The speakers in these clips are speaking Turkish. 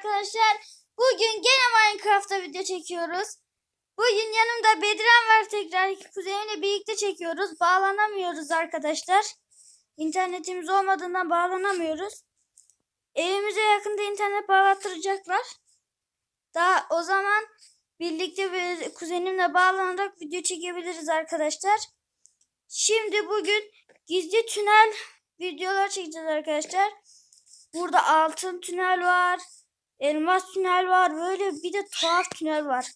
arkadaşlar. Bugün gene Minecraft'ta video çekiyoruz. Bugün yanımda Bediren var tekrar. Kuzenimle birlikte çekiyoruz. Bağlanamıyoruz arkadaşlar. İnternetimiz olmadığından bağlanamıyoruz. Evimize yakında internet bağlattıracaklar. Daha o zaman birlikte bir kuzenimle bağlanarak video çekebiliriz arkadaşlar. Şimdi bugün gizli tünel videolar çekeceğiz arkadaşlar. Burada altın tünel var. Elmas tünel var. Böyle bir de tuhaf tünel var.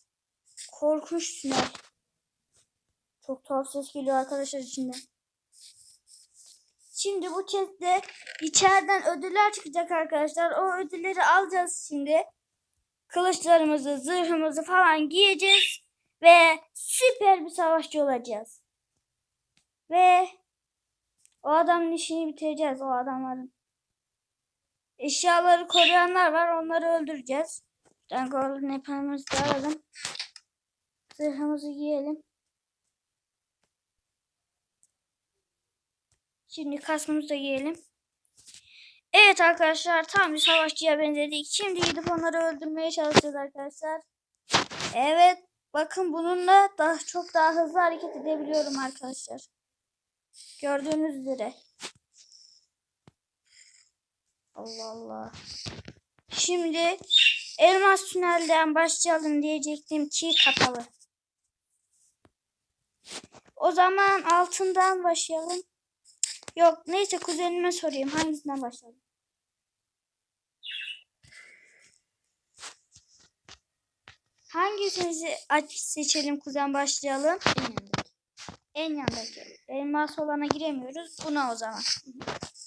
Korkunç tünel. Çok tuhaf ses geliyor arkadaşlar içinden. Şimdi bu chest'te içeriden ödüller çıkacak arkadaşlar. O ödülleri alacağız şimdi. Kılıçlarımızı, zırhımızı falan giyeceğiz. Ve süper bir savaşçı olacağız. Ve o adamın işini bitireceğiz o adamların. Eşyaları koruyanlar var. Onları öldüreceğiz. Ben golden yapımızı da alalım. Zırhımızı giyelim. Şimdi kaskımızı da giyelim. Evet arkadaşlar tam bir savaşçıya benzedik. Şimdi gidip onları öldürmeye çalışacağız arkadaşlar. Evet bakın bununla daha çok daha hızlı hareket edebiliyorum arkadaşlar. Gördüğünüz üzere. Allah Allah. Şimdi elmas tünelden başlayalım diyecektim ki kapalı. O zaman altından başlayalım. Yok neyse kuzenime sorayım hangisinden başlayalım. Hangisini seçelim kuzen başlayalım. En yandaki. Elmas olana giremiyoruz. Buna o zaman.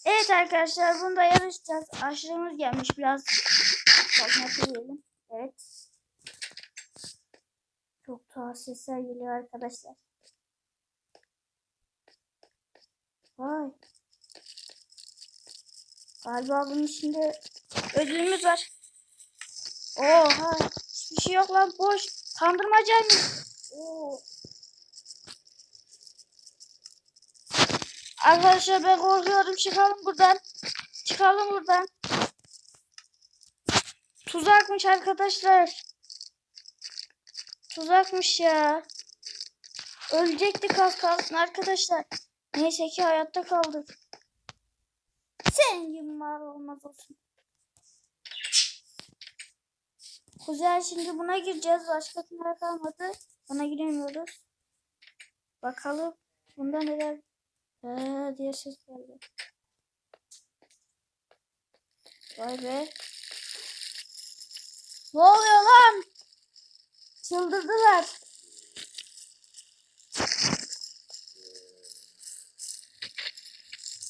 Evet arkadaşlar bunda yarışacağız. Aşırımız gelmiş biraz. Bakmak yiyelim. Evet. Çok tuhaf sesler geliyor arkadaşlar. Vay. Galiba bunun içinde ödülümüz var. Oha. Hiçbir şey yok lan boş. Kandırmacaymış. Oo. Arkadaşlar ben korkuyorum. Çıkalım buradan. Çıkalım buradan. Tuzakmış arkadaşlar. Tuzakmış ya. Ölecektik az kalsın arkadaşlar. Neyse ki hayatta kaldık. Senin gibi var olmaz olsun. Kuzen şimdi buna gireceğiz. Başka tünel kalmadı. Buna giremiyoruz. Bakalım. Bunda neler Eee diye ses geldi. Vay be. Ne oluyor lan? Çıldırdılar.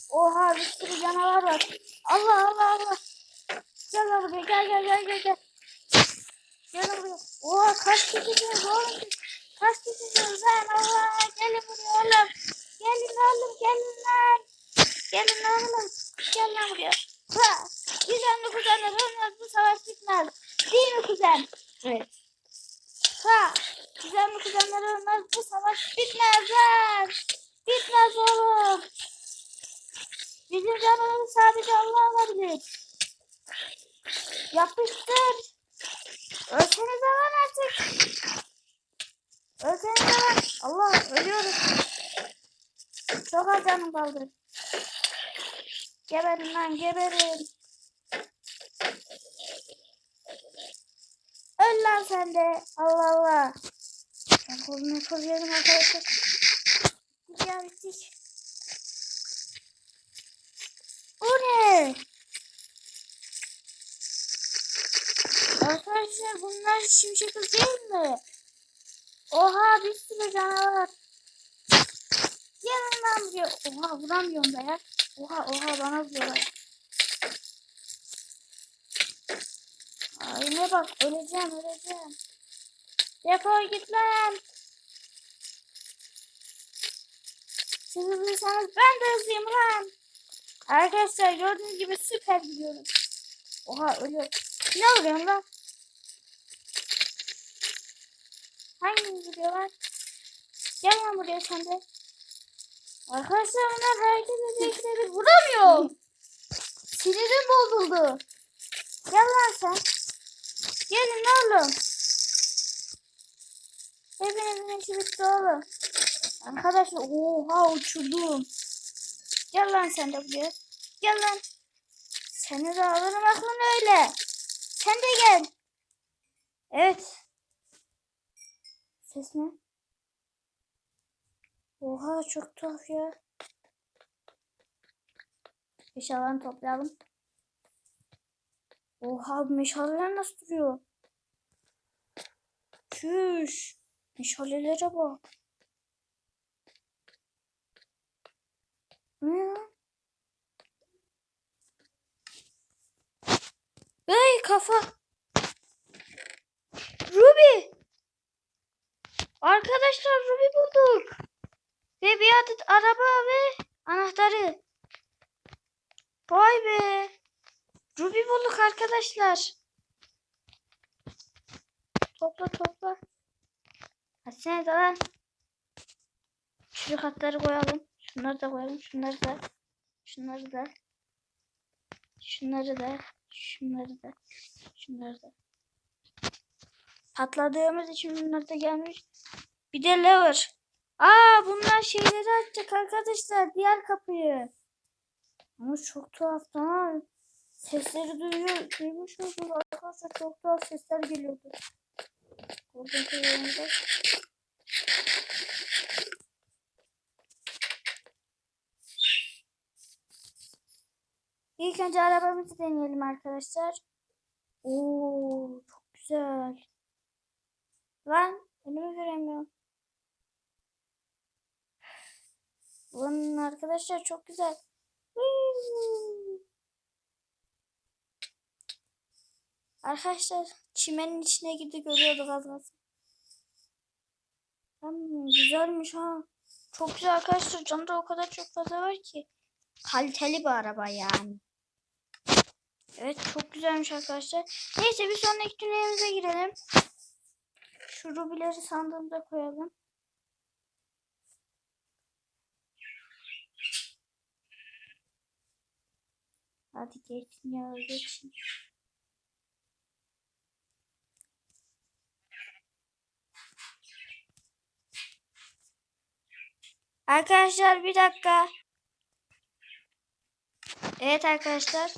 Oha bir sürü canavar var. Allah Allah Allah. Gel buraya gel gel gel gel gel. Gel lan buraya. Oha kaç kişisiniz oğlum? Kaç kişisiniz lan? Allah gelin buraya oğlum. Gelin oğlum gelin lan. Gelin oğlum. Gel lan buraya. Ha. Güzel kuzenler olmaz bu savaş bitmez. Değil mi kuzen? Evet. Ha. Güzel mi kuzenler olmaz bu savaş bitmez lan. Bitmez oğlum. Bizim canımızı sadece Allah alabilir. Yapıştır. Ölsenize lan artık. Ölsenize lan. Allah ölüyoruz. Çok az canım kaldı. Geberin lan geberin. Öl lan sen de. Allah Allah. Ben kolumu koruyorum arkadaşlar. Ya bittik. Bu ne? Arkadaşlar bunlar şimşek değil mi? Oha bir sürü canavar. Lan buraya. Oha vuramıyorum da ya. Oha oha bana vuruyorlar. Ay ne bak öleceğim öleceğim. Defol git lan. Siz hızlıysanız ben de hızlıyım lan. Arkadaşlar gördüğünüz gibi süper gidiyorum. Oha ölüyor. Ne oluyor lan? Hanginiz vuruyor lan? Gel lan buraya sen de. Arkadaşlar bunlar hareket edecekleri vuramıyor. Sinirim bozuldu. Gel lan sen. Gelin oğlum. Hepinizin işi bitti oğlum. Arkadaşlar oha uçurdum. Gel lan sen de buraya. Gel lan. Seni de alırım aklın öyle. Sen de gel. Evet. Ses ne? Oha çok tuhaf ya. Eşyalarını toplayalım. Oha meşaleler nasıl duruyor? Çüş. Meşalelere bak. Ne? Hey kafa. Ruby. Arkadaşlar Ruby bulduk. Ve bir adet araba ve anahtarı. Vay be. Ruby bulduk arkadaşlar. Topla topla. Hadi lan. Şu katları koyalım. Şunları da koyalım. Şunları da. Şunları da. Şunları da. Şunları da. Şunları da. Patladığımız için bunlar da gelmiş. Bir de lever. Aa bunlar şeyleri açacak arkadaşlar. Diğer kapıyı. Ama çok tuhaf tamam. Sesleri duyuyor. Duymuş musunuz arkadaşlar? Çok tuhaf sesler geliyordu. Oradan koyalım da. İlk önce arabamızı deneyelim arkadaşlar. Oo çok güzel. Lan önümü göremiyorum. Bunun arkadaşlar çok güzel. Arkadaşlar çimenin içine girdi görüyorduk az. Hmm, güzelmiş ha. Çok güzel arkadaşlar. Canında o kadar çok fazla var ki. Kaliteli bir araba yani. Evet çok güzelmiş arkadaşlar. Neyse bir sonraki tünelimize girelim. Şu rubileri sandığımıza koyalım. Hadi geçin ya geçin. Arkadaşlar bir dakika. Evet arkadaşlar.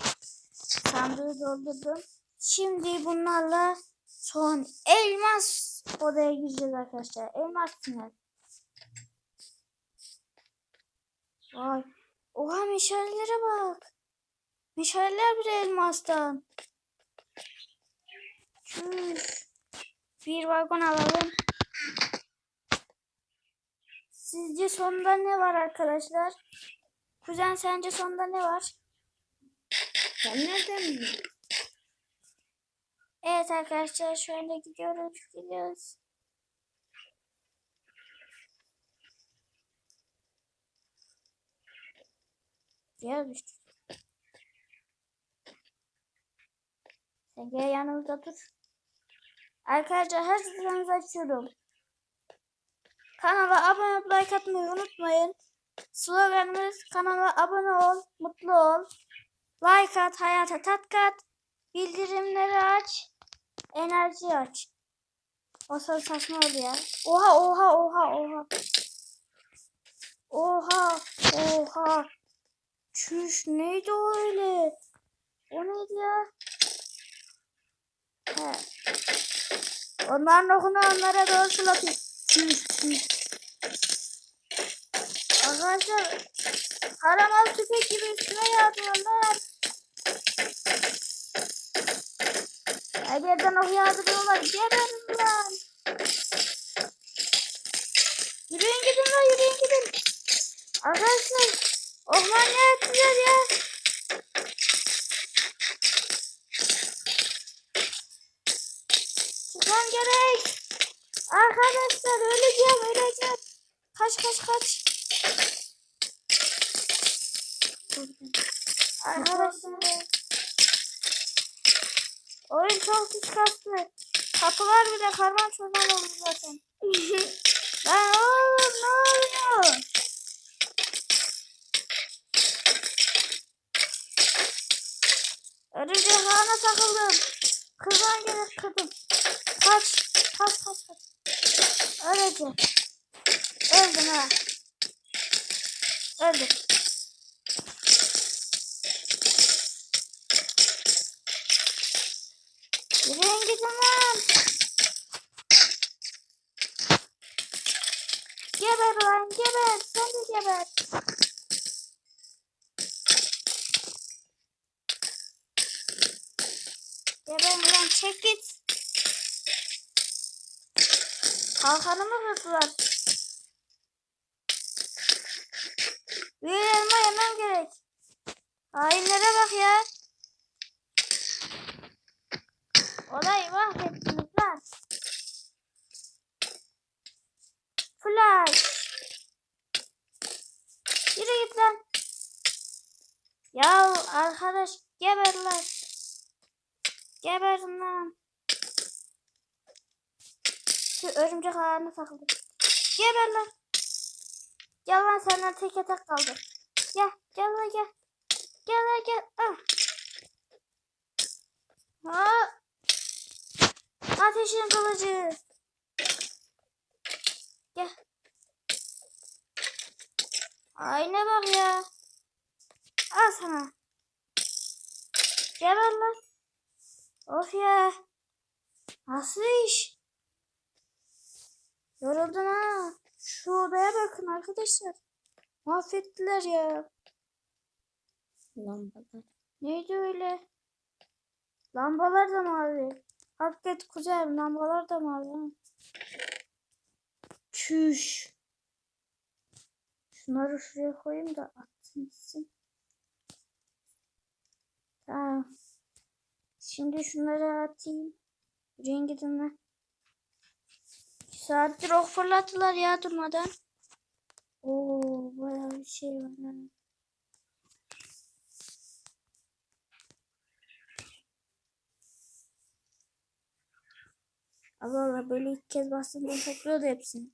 Sandığı doldurdum. Şimdi bunlarla son elmas odaya gireceğiz arkadaşlar. Elmas tünel. Vay. Oha meşalelere bak. Meşaleler bile elmastan. Çüş. Bir vagon alalım. Sizce sonda ne var arkadaşlar? Kuzen sence sonda ne var? Ben nereden? Evet arkadaşlar şu anda gidiyoruz gidiyoruz. Gel düştü. Sen gel yanımızda dur. Arkadaşlar her sıramızı açıyorum. Kanala abone olup like atmayı unutmayın. Sloganımız kanala abone ol, mutlu ol. Like at, hayata tat kat. Bildirimleri aç. Enerji aç. O sonra saçma oldu ya. Oha oha oha oha. Oha oha. Çüş neydi öyle? O neydi ya? He. Onların okunu onlara doğru çüş. Arkadaşlar haramalı tüfek gibi üstüme yağdırıyorlar. Her yerden ok yağdırıyorlar. Geberin Kaç kaç kaç. Arkadaşlar. Oyun çok pis kastı. Kapılar bile karman çorman oldu zaten. Lan oğlum ne oluyor? Örümcek ağına takıldım. Kızdan gelir kırdım. Kaç. Kaç kaç kaç. Öleceğim. Öldüm ha. Öldüm. Yürüyün gidin lan. Geber lan geber. Sen de geber. Geber lan çek git. Kalkanımı kırdılar. Bir elma yemem gerek. Hainlere bak ya. Olayı mahvettiniz lan. Flash. Yürü git lan. Ya arkadaş geber lan. Geberin lan. Şu örümcek ağına takıldı. Geber lan. Gel lan senden tek tek kaldı. Gel gel lan gel. Gel lan gel. Ah. Ha. Ateşin kılıcı. Gel. Ayna bak ya. Al sana. Gel lan. Of ya. Nasıl iş? Yoruldum ha. Şu odaya bakın arkadaşlar. Mahvettiler ya. Lambalar. Neydi öyle? Lambalar da mavi. Hakikaten güzel. Lambalar da mavi. Çüş. Şunları şuraya koyayım da atsın gitsin. Tamam. Şimdi şunları atayım. Rengi dinle. Saattir ok fırlattılar ya durmadan. Oo bayağı bir şey var. ha. Allah Allah böyle ilk kez bastığımda topluyordu hepsini.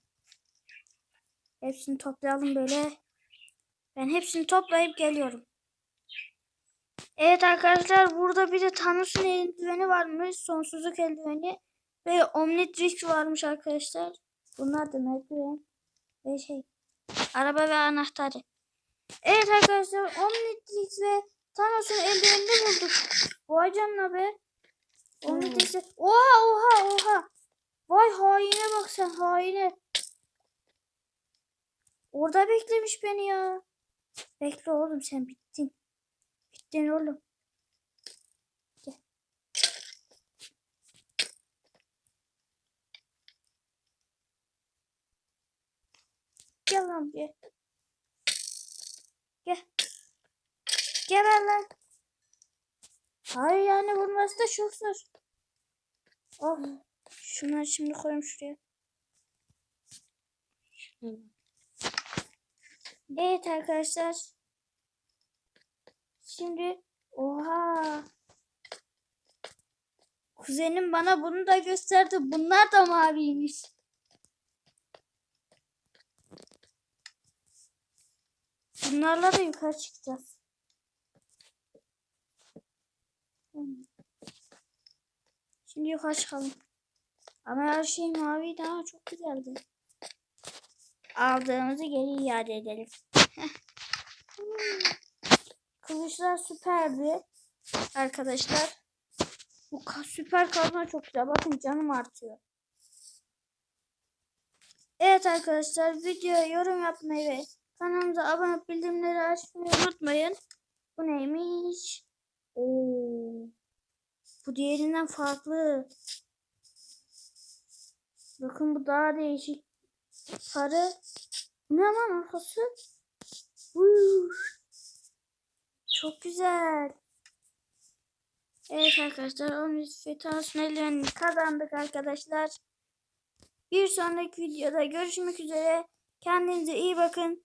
Hepsini toplayalım böyle. Ben hepsini toplayıp geliyorum. Evet arkadaşlar burada bir de Thanos'un eldiveni varmış. Sonsuzluk eldiveni. Ve Omnitrix varmış arkadaşlar. Bunlar da merdiven. Ve şey. Araba ve anahtarı. Evet arkadaşlar Omnitrix ve Thanos'un eldivenini bulduk. Vay canına be. Omnitrix'e. Oha oha oha. Vay haine bak sen haine. Orada beklemiş beni ya. Bekle oğlum sen bittin. Bittin oğlum. Gel lan bir. Gel. Gel lan. Hayır yani vurması da çok zor. Oh. Şunları şimdi koyayım şuraya. Evet arkadaşlar. Şimdi oha. Kuzenim bana bunu da gösterdi. Bunlar da maviymiş. Bunlarla da yukarı çıkacağız. Şimdi yukarı çıkalım. Ama her şey mavi daha çok güzeldi. Aldığımızı geri iade edelim. Kılıçlar süperdi. Arkadaşlar. Bu süper kazma çok güzel. Bakın canım artıyor. Evet arkadaşlar videoya yorum yapmayı ve kanalımıza abone olup bildirimleri açmayı unutmayın. Bu neymiş? Oo. Bu diğerinden farklı. Bakın bu daha değişik. Sarı. Ne lan arkası? Çok güzel. Evet arkadaşlar 13 Fetasyon eldivenini kazandık arkadaşlar. Bir sonraki videoda görüşmek üzere. Kendinize iyi bakın.